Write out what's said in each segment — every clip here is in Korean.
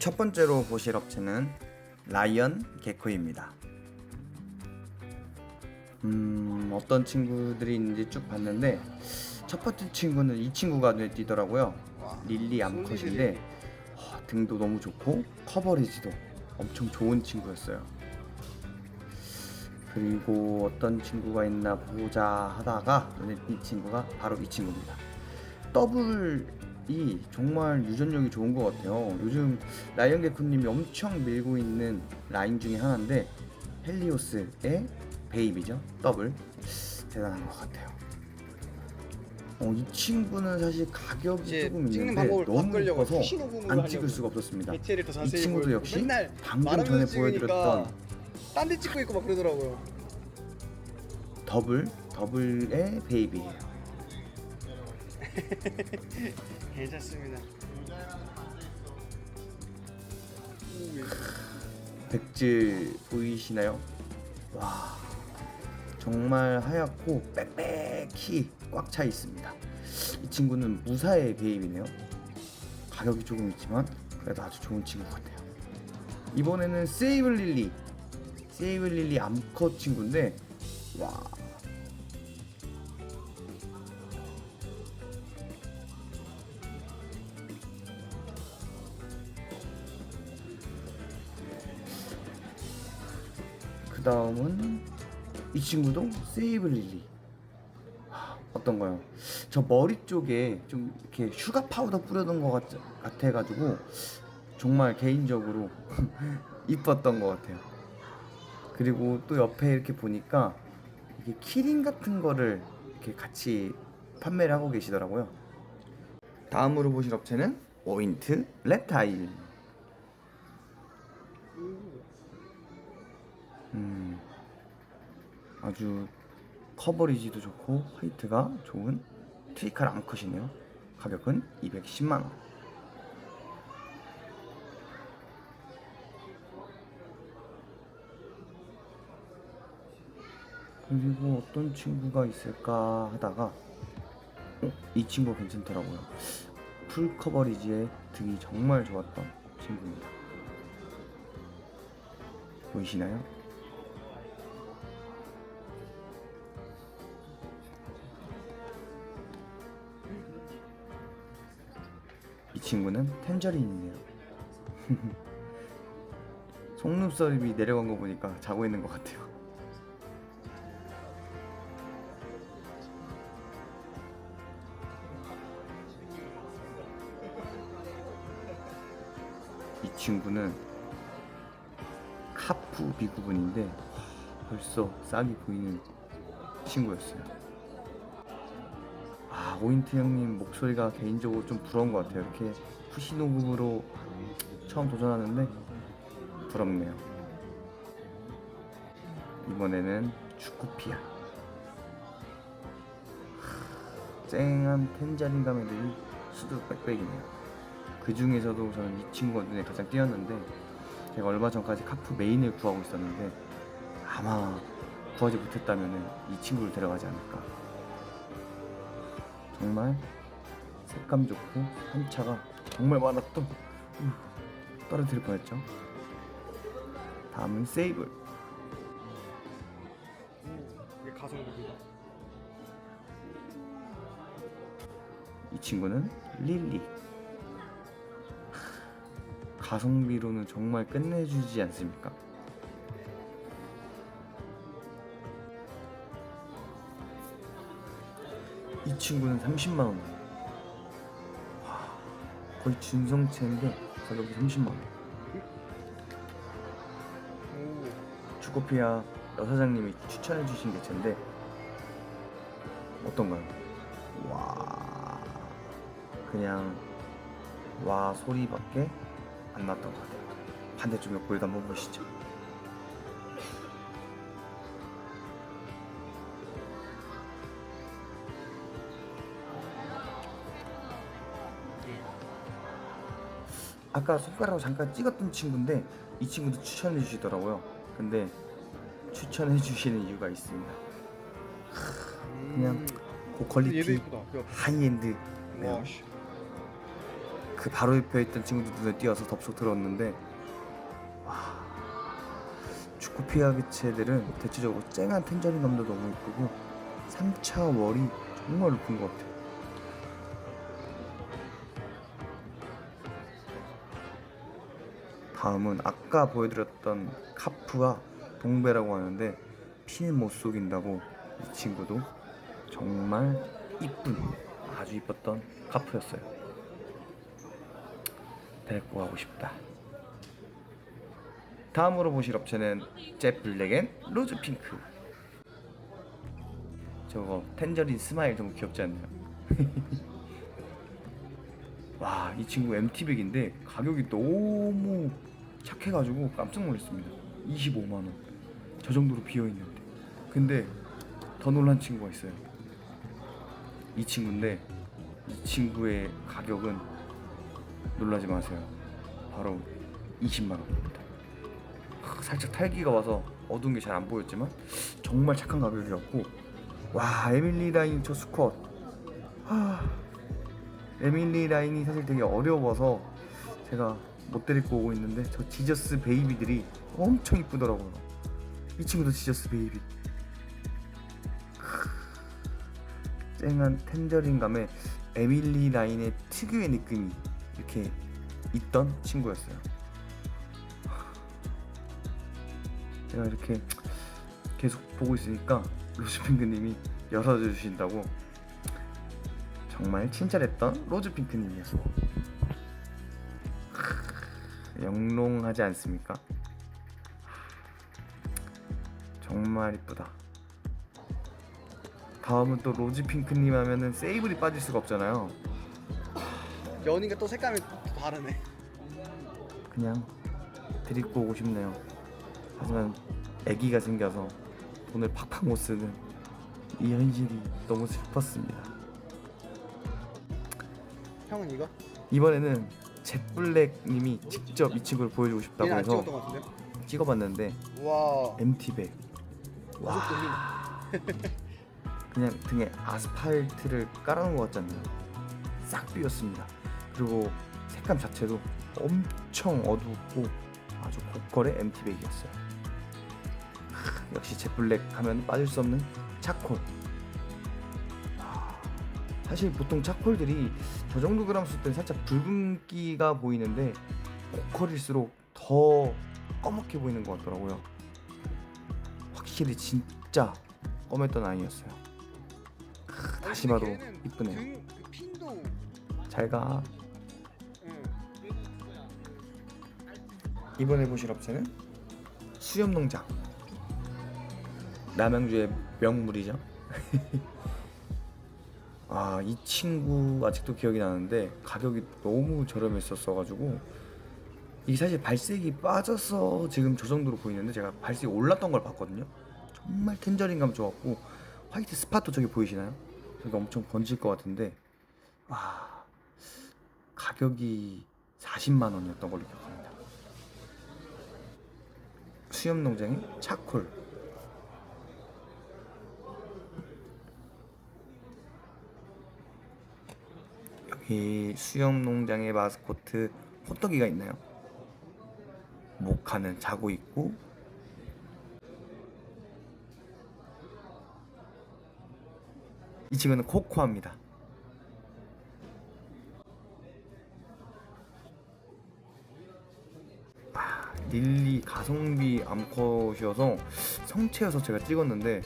첫 번째로 보실 업체는 라이언 개코입니다. 음, 어떤 친구들이 있는지 쭉 봤는데 첫 번째 친구는 이 친구가 눈에 띄더라고요. 릴리 암컷인데 와, 등도 너무 좋고 커버리지도 엄청 좋은 친구였어요. 그리고 어떤 친구가 있나 보자 하다가 눈에 띈 친구가 바로 이 친구입니다. 더블 이 정말 유전력이 좋은 것 같아요. 요즘 라이언 개코님이 엄청 밀고 있는 라인 중에 하나인데 헬리오스의 베이비죠. 더블 대단한 것 같아요. 어, 이 친구는 사실 가격이 조금 있는데 너무 신호공으로 안. 찍을 수가 없었습니다. 이 친구도 역시 방금 전에 보여드렸던 딴데 찍고 있고 막 그러더라고요. 더블 더블의 베이비예요. 괜찮습니다. 백질 보이시나요? 와 정말 하얗고 빽빽히 꽉 차 있습니다. 이 친구는 무사의 베이비네요. 가격이 조금 있지만 그래도 아주 좋은 친구 같아요. 이번에는 세이블 릴리 세이블 릴리 암컷 친구인데 와 다음은 이 친구도 세이블 릴리 하, 어떤가요? 저 머리 쪽에 좀 이렇게 슈가 파우더 뿌려둔 것 같, 같아가지고 정말 개인적으로 이뻤던 것 같아요. 그리고 또 옆에 이렇게 보니까 이게 키링 같은 거를 이렇게 같이 판매를 하고 계시더라고요. 다음으로 보실 업체는 오인트 랩타일. 아주 커버리지도 좋고 화이트가 좋은 트리칼 암컷이네요. 가격은 210만 원. 그리고 어떤 친구가 있을까 하다가 어, 이 친구 괜찮더라고요. 풀 커버리지에 등이 정말 좋았던 친구입니다. 보이시나요? 친구는 텐저린이네요. 속눈썹이 내려간 거 보니까 자고 있는 것 같아요. 이 친구는 카프 비구분인데 벌써 싹이 보이는 친구였어요. 아 오인트 형님 목소리가 개인적으로 좀 부러운 것 같아요. 이렇게 푸시 녹음으로 처음 도전하는데 부럽네요. 이번에는 주코피아. 하, 쨍한 텐자린 가면들이 수두 빽빽이네요. 그 중에서도 저는 이 친구가 눈에 가장 띄었는데 제가 얼마 전까지 카프 메인을 구하고 있었는데 아마 구하지 못했다면 이 친구를 데려가지 않을까. 정말 색감 좋고 한차가 정말 많았던 우, 떨어뜨릴 뻔했죠. 다음은 세이블. 오, 이게 가성비다. 이 친구는 릴리. 가성비로는 정말 끝내주지 않습니까? 친구는 30만 원. 와, 거의 준성체인데 가격이 30만 원. 오, 주코피아 여사장님이 추천해 주신 개체인데 어떤가요? 와, 그냥 와 소리밖에 안 났던 것 같아요. 반대쪽 옆구리도 한번 보시죠. 아까 손가락으로 잠깐 찍었던 친구인데 이 친구도 추천해 주시더라고요. 근데 추천해 주시는 이유가 있습니다. 그냥 음. 얘도 고퀄리티 이쁘다. 야, 하이엔드 네. 와, 씨. 그 바로 옆에 있던 친구도 눈에 띄어서 덥석 들었는데 와 축구 피아기체들은 대체적으로 쨍한 텐저린 감도 너무 이쁘고 3차 월이 정말 높은 것 같아요 다음은 아까 보여드렸던 카프와 동배라고 하는데 피는 못 속인다고 이 친구도 정말 이쁜 아주 이뻤던 카프였어요 데리고 가고 싶다. 다음으로 보실 업체는 jet 블랙 앤 로즈 핑크. 저거 텐저린 스마일 너무 귀엽지 않나요? 와, 이 친구 MT백인데 가격이 너무 착해가지고 깜짝 놀랐습니다. 25만 원. 저 정도로 비어 있는데. 근데 더 놀란 친구가 있어요. 이 친구인데 이 친구의 가격은 놀라지 마세요. 바로 20만 원입니다. 하, 살짝 탈기가 와서 어두운 게 잘 안 보였지만 정말 착한 가격이었고 와 에밀리 라인 저 하, 에밀리 라인이 사실 되게 어려워서 제가 못 데리고 오고 있는데 저 지저스 베이비들이 엄청 이쁘더라고요. 이 친구도 지저스 베이비. 크, 쨍한 텐저린감에 에밀리 라인의 특유의 느낌이 이렇게 있던 친구였어요. 제가 이렇게 계속 보고 있으니까 로즈핑크님이 열어주신다고 정말 친절했던 로즈핑크님이었어요. 크, 영롱하지 않습니까? 정말 이쁘다. 다음은 또 로즈핑크님 하면은 세이블이 빠질 수가 없잖아요. 연이가 또 색감이 또 다르네. 그냥 데리고 오고 싶네요. 하지만 아기가 생겨서 돈을 팍팍 못 쓰는 이 현실이 너무 슬펐습니다. 형은 이거? 이번에는 jet블랙님이 직접 이 친구를 보여주고 싶다고 얘는 안 해서 찍었던 것 같은데? 찍어봤는데 와, MT백 와. 그냥 등에 아스팔트를 깔아놓은 것 같잖아요. 싹 비었습니다. 그리고 색감 자체도 엄청 어둡고 아주 고퀄의 MT백이었어요. 하, 역시 jet블랙 하면 빠질 수 없는 차콜. 아, 사실 보통 차콜들이 저 정도 그램 쓸 때는 살짝 붉은기가 보이는데 고퀄일수록 더 검게 보이는 것 같더라고요. 확실히 진짜 검했던 아이였어요. 크, 다시 봐도 이쁘네요. 등, 그 핀도. 잘 가. 응. 이번에 보실 업체는 수협농장. 남양주의 명물이죠. 아, 이 친구 아직도 기억이 나는데 가격이 너무 저렴했었어가지고 이게 사실 발색이 빠져서 지금 저 정도로 보이는데 제가 발색이 올랐던 걸 봤거든요. 정말 텐저린감 좋았고 화이트 스팟도 저기 보이시나요? 저기 엄청 번질 것 같은데 와 가격이 40만 원이었던 걸로 기억합니다. 수염 농장의 차콜. 여기 수염 농장의 마스코트 호떡이가 있나요? 모카는 자고 있고 이 친구는 코코아입니다. 아, 릴리 가성비 암컷이어서 성체여서 제가 찍었는데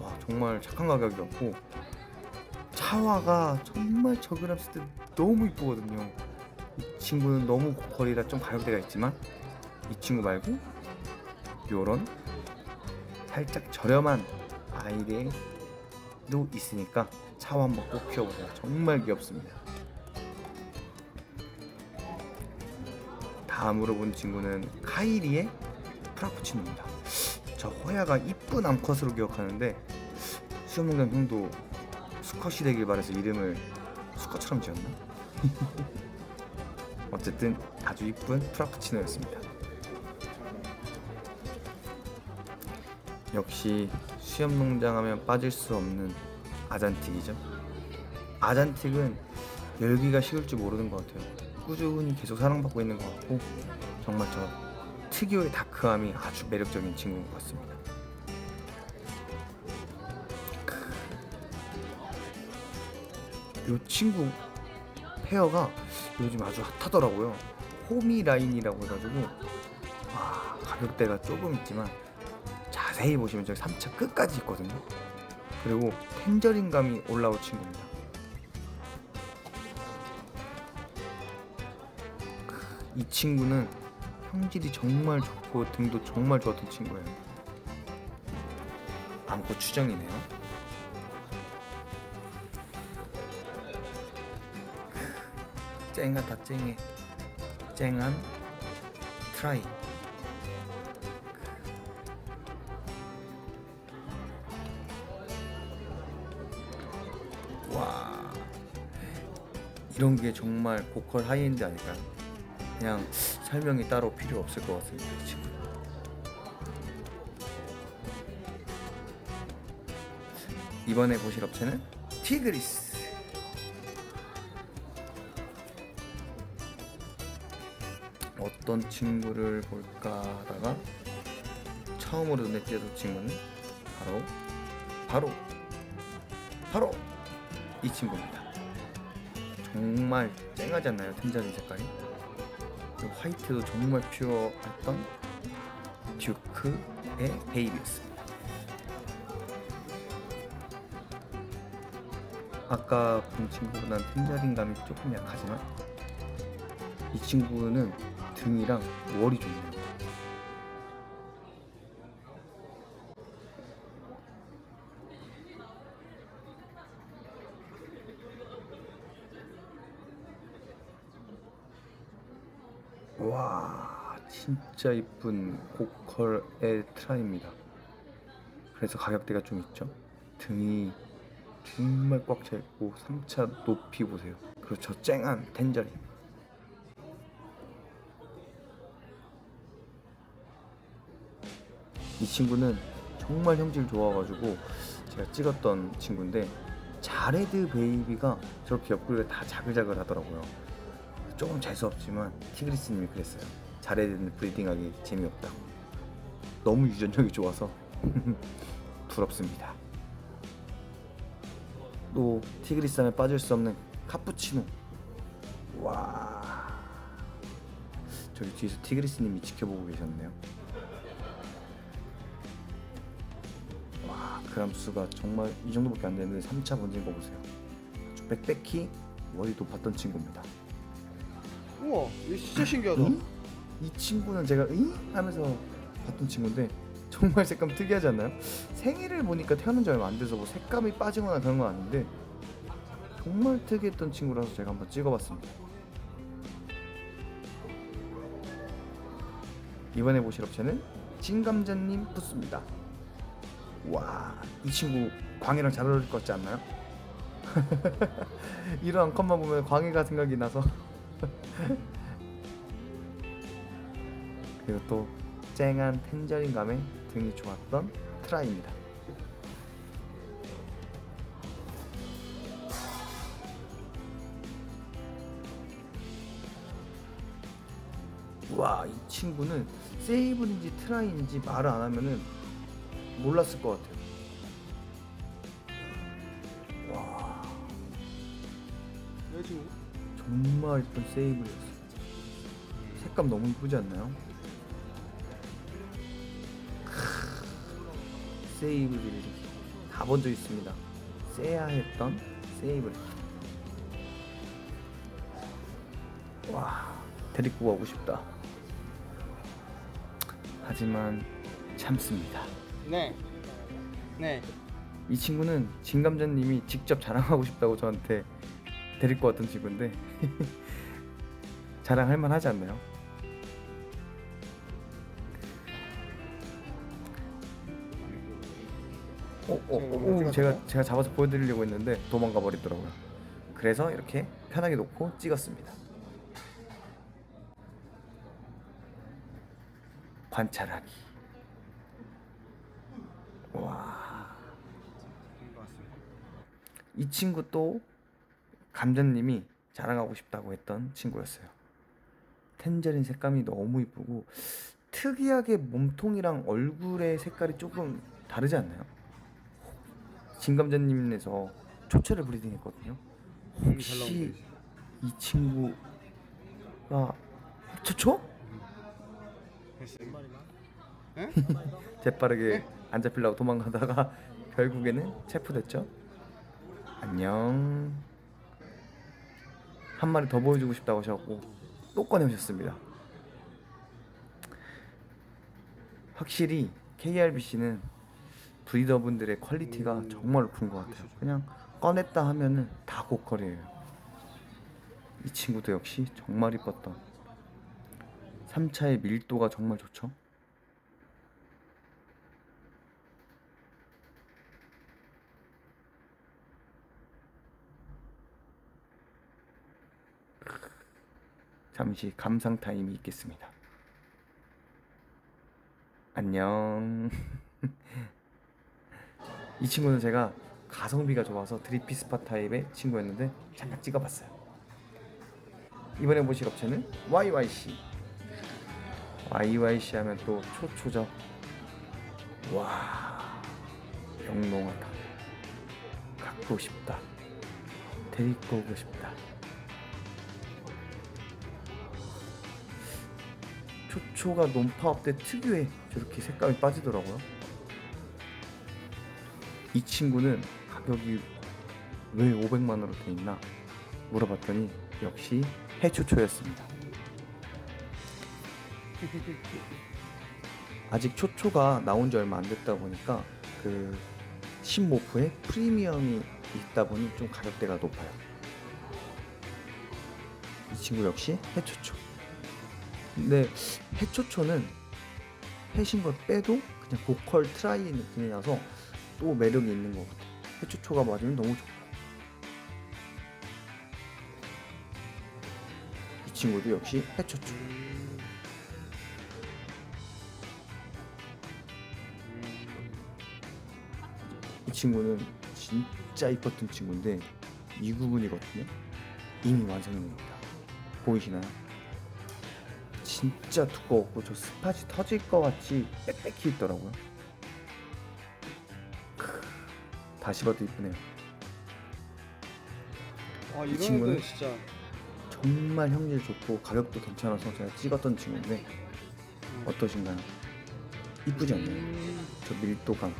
와 정말 착한 가격이었고 차와가 정말 쓸때 너무 이쁘거든요. 이 친구는 너무 고퀄이라 좀 가격대가 있지만 이 친구 말고 요런 살짝 저렴한 아이들도 있으니까 차와 한번 꼭 키워보세요. 정말 귀엽습니다. 다음으로 본 친구는 카이리의 프라푸치노입니다. 저 호야가 이쁜 암컷으로 기억하는데 수영농장 형도 수컷이 되길 바래서 이름을 수컷처럼 지었나? 어쨌든 아주 이쁜 프라푸치노였습니다. 역시 수염농장 하면 빠질 수 없는 아잔틱이죠. 아잔틱은 열기가 식을 줄 모르는 것 같아요. 꾸준히 계속 사랑받고 있는 것 같고 정말 저 특유의 다크함이 아주 매력적인 친구인 것 같습니다. 이 친구 페어가 요즘 아주 핫하더라고요. 호미 라인이라고 해가지고 와 가격대가 조금 있지만 자세히 보시면 저기 3차 끝까지 있거든요. 그리고 텐저린 감이 올라올 친구입니다. 이 친구는 형질이 정말 좋고 등도 정말 좋았던 친구예요. 안고 추정이네요. 쨍하다 쨍해. 쨍한 트라이. 와 이런 게 정말 보컬 하이엔드 아닐까요? 그냥 설명이 따로 필요 없을 것 같습니다 이 친구. 이번에 보실 업체는 티그리스 어떤 친구를 볼까 하다가 처음으로 눈에 띄었던 친구는 바로 바로 바로 이 친구입니다. 정말 쨍하지 않나요? 텐자린 색깔이 그리고 화이트도 정말 퓨어했던 듀크의 베이비였습니다. 아까 본 친구보다는 텐자린 감이 조금 약하지만 이 친구는 등이랑 월이 좋네요. 와 진짜 이쁜 고컬의 트라입니다. 그래서 가격대가 좀 있죠. 등이 정말 꽉 차 있고 3차 높이 보세요. 그리고 저 쨍한 텐저린. 이 친구는 정말 형질 좋아가지고 제가 찍었던 친구인데 자레드 베이비가 저렇게 옆구리가 다 자글자글 하더라고요. 조금 재수없지만 티그리스님이 그랬어요. 자레드는 브리딩하기 재미없다고. 너무 유전력이 좋아서 부럽습니다. 또 티그리스 하면 빠질 수 없는 카푸치노. 와. 저기 뒤에서 티그리스님이 지켜보고 계셨네요. 수가 정말 이 정도밖에 안 되는데 3차 번진 거 보세요. 아주 빽빽히 머리 높았던 친구입니다. 우와 이거 진짜 신기하다 응? 이 친구는 제가 응? 하면서 봤던 친구인데 정말 색감 특이하지 않나요? 생일을 보니까 태어난 지 얼마 안 돼서 뭐 색감이 빠지거나 그런 건 아닌데 정말 특이했던 친구라서 제가 한번 찍어봤습니다. 이번에 보실 업체는 진감자님 푸스입니다. 와, 이 친구 광해랑 잘 어울릴 것 같지 않나요? 이런 컷만 보면 광해가 생각이 나서 그리고 또 쨍한 텐저린 감에 등이 좋았던 트라이입니다. 와, 이 친구는 세이블인지 트라이인지 말을 안 하면은 몰랐을 것 같아요. 와, 정말 예쁜 세이블이었어요. 색감 너무 이쁘지 않나요? 크, 세이블이 다 번져 있습니다. 세야했던 세이블. 와, 데리고 가고 싶다. 하지만 참습니다. 네 네. 이 친구는 진감자님이 직접 자랑하고 싶다고 저한테 데리고 왔던 친구인데 자랑할 만하지 않나요? 어, 어, 어, 어, 제가 제가 잡아서 보여드리려고 했는데 도망가 버리더라고요. 그래서 이렇게 편하게 놓고 찍었습니다. 관찰하기. 와. 이 친구 또 감자님이 자랑하고 싶다고 했던 친구였어요. 텐저린 색감이 너무 이쁘고 특이하게 몸통이랑 얼굴의 색깔이 조금 다르지 않나요? 진감자님에서 초초를 브리딩했거든요. 혹시 이 친구가 초초? 재빠르게 안 잡히려고 도망가다가 결국에는 체포됐죠. 안녕. 한 마리 더 보여주고 싶다고 하셔갖고 또 꺼내오셨습니다. 확실히 KRBC는 브리더분들의 퀄리티가 정말 높은 것 같아요. 그냥 꺼냈다 하면은 다 고퀄이에요. 이 친구도 역시 정말 이뻤던 3차의 밀도가 정말 좋죠. 잠시 감상 타임이 있겠습니다. 안녕. 이 친구는 제가 가성비가 좋아서 드리피스파 타입의 친구였는데 잠깐 찍어봤어요. 이번에 보실 업체는 YYC. YYC 하면 또 초초죠. 와, 영롱하다. 갖고 싶다. 데리고 오고 싶다. 초초가 논파업 때 특유의 저렇게 색감이 빠지더라고요. 이 친구는 가격이 왜 500만 원으로 돼 있나 물어봤더니 역시 해초초였습니다. 아직 초초가 나온 지 얼마 안 됐다 보니까 그 신모프에 프리미엄이 있다 보니 좀 가격대가 높아요. 이 친구 역시 해초초. 근데 해초초는 해신 걸 빼도 그냥 보컬 트라이 느낌이 나서 또 매력이 있는 것 같아요. 해초초가 맞으면 너무 좋아요. 이 친구도 역시 해초초. 이 친구는 진짜 이뻤던 친구인데 미구분이거든요. 이미 완성입니다. 보이시나요? 진짜 두꺼웠고 저 스팟이 터질 것 같이 빽빽히 있더라고요. 크, 다시 봐도 이쁘네요. 아 이런 친구는? 거 진짜 정말 형질 좋고 가격도 괜찮아서 제가 찍었던 친구인데 어떠신가요? 이쁘지 않나요? 음, 저 밀도감.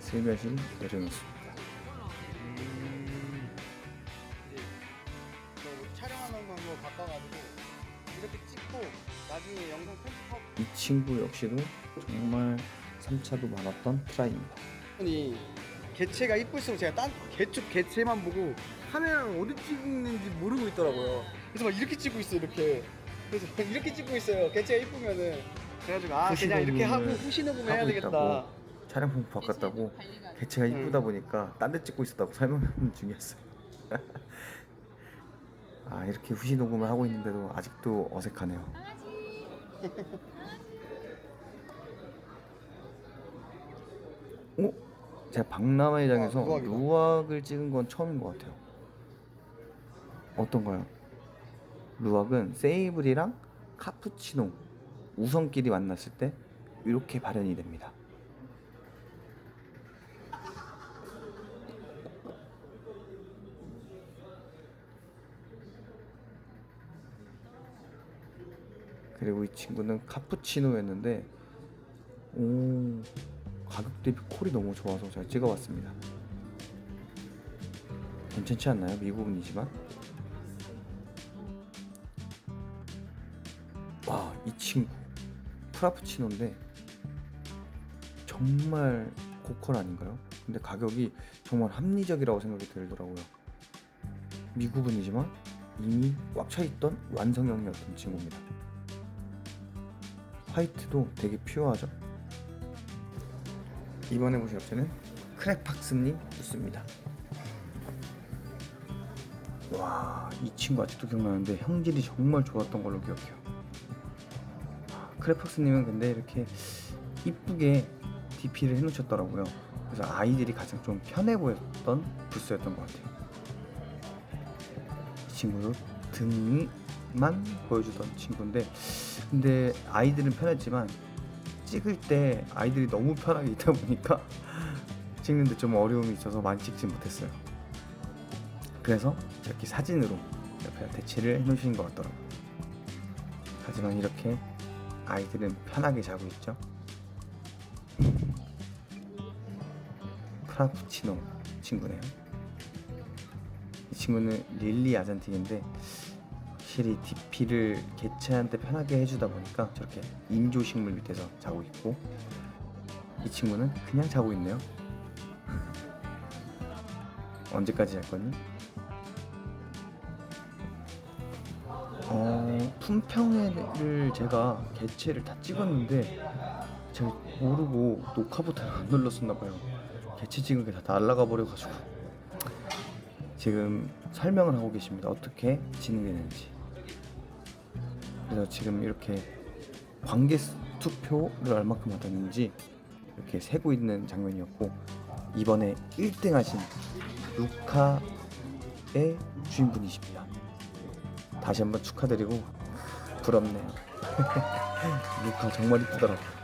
슬며시 내려놓습니다. 친구 역시도 정말 3차도 많았던 트라이입니다. 아니 개체가 이쁠수록 제가 딴 개쪽 개체만 보고 카메라를 어디 찍는지 모르고 있더라고요. 그래서 막 이렇게 찍고 있어 요 이렇게. 그래서 막 이렇게 찍고 있어요. 개체가 이쁘면은 그래가지고 아 그냥 이렇게 하고 후시 후시 녹음 해야 하고 되겠다. 있다고 촬영품 바꿨다고 개체가 이쁘다 보니까 딴 데 찍고 있었다고 설명하는 중이었어요. 아 이렇게 후시 녹음을 하고 있는데도 아직도 어색하네요. 어? 제가 박람회장에서 아. 루악을 찍은 건 처음인 것 같아요. 어떤가요? 루악은 세이블이랑 카푸치노 우성끼리 만났을 때 이렇게 발현이 됩니다. 그리고 이 친구는 카푸치노였는데 오 가격 대비 콜이 너무 좋아서 제가 찍어봤습니다. 괜찮지 않나요? 미국인이지만 와 이 친구 프라푸치노인데 정말 고퀄 아닌가요? 근데 가격이 정말 합리적이라고 생각이 들더라고요. 미국인이지만 이미 꽉 차있던 완성형이었던 친구입니다. 화이트도 되게 퓨어하죠. 이번에 보실 업체는 크랙팍스님 부스입니다. 와, 이 친구 아직도 기억나는데 형질이 정말 좋았던 걸로 기억해요. 크랙팍스님은 근데 이렇게 이쁘게 DP를 해놓으셨더라고요. 그래서 아이들이 가장 좀 편해 보였던 부스였던 것 같아요. 이 친구도 등만 보여주던 친구인데 근데 아이들은 편했지만 찍을 때 아이들이 너무 편하게 있다 보니까 찍는데 좀 어려움이 있어서 많이 찍지 못했어요. 그래서 이렇게 사진으로 옆에 대체를 해놓으신 것 같더라고요. 하지만 이렇게 아이들은 편하게 자고 있죠. 프라푸치노 친구네요. 이 친구는 릴리 아잔틱인데 확실히 DP를 개체한테 편하게 해주다 보니까 저렇게 인조식물 밑에서 자고 있고 이 친구는 그냥 자고 있네요. 언제까지 할 거니? 어, 품평회를 제가 개체를 다 찍었는데 제가 모르고 녹화 버튼을 안 눌렀었나 봐요. 개체 찍은 게 다 날라가 버려가지고 지금 설명을 하고 계십니다. 어떻게 진행되는지. 그래서 지금 이렇게 관계 투표를 얼마큼 받았는지 이렇게 세고 있는 장면이었고 이번에 1등 하신 루카의 주인분이십니다. 다시 한번 축하드리고 부럽네요. 루카 정말 이쁘더라고요.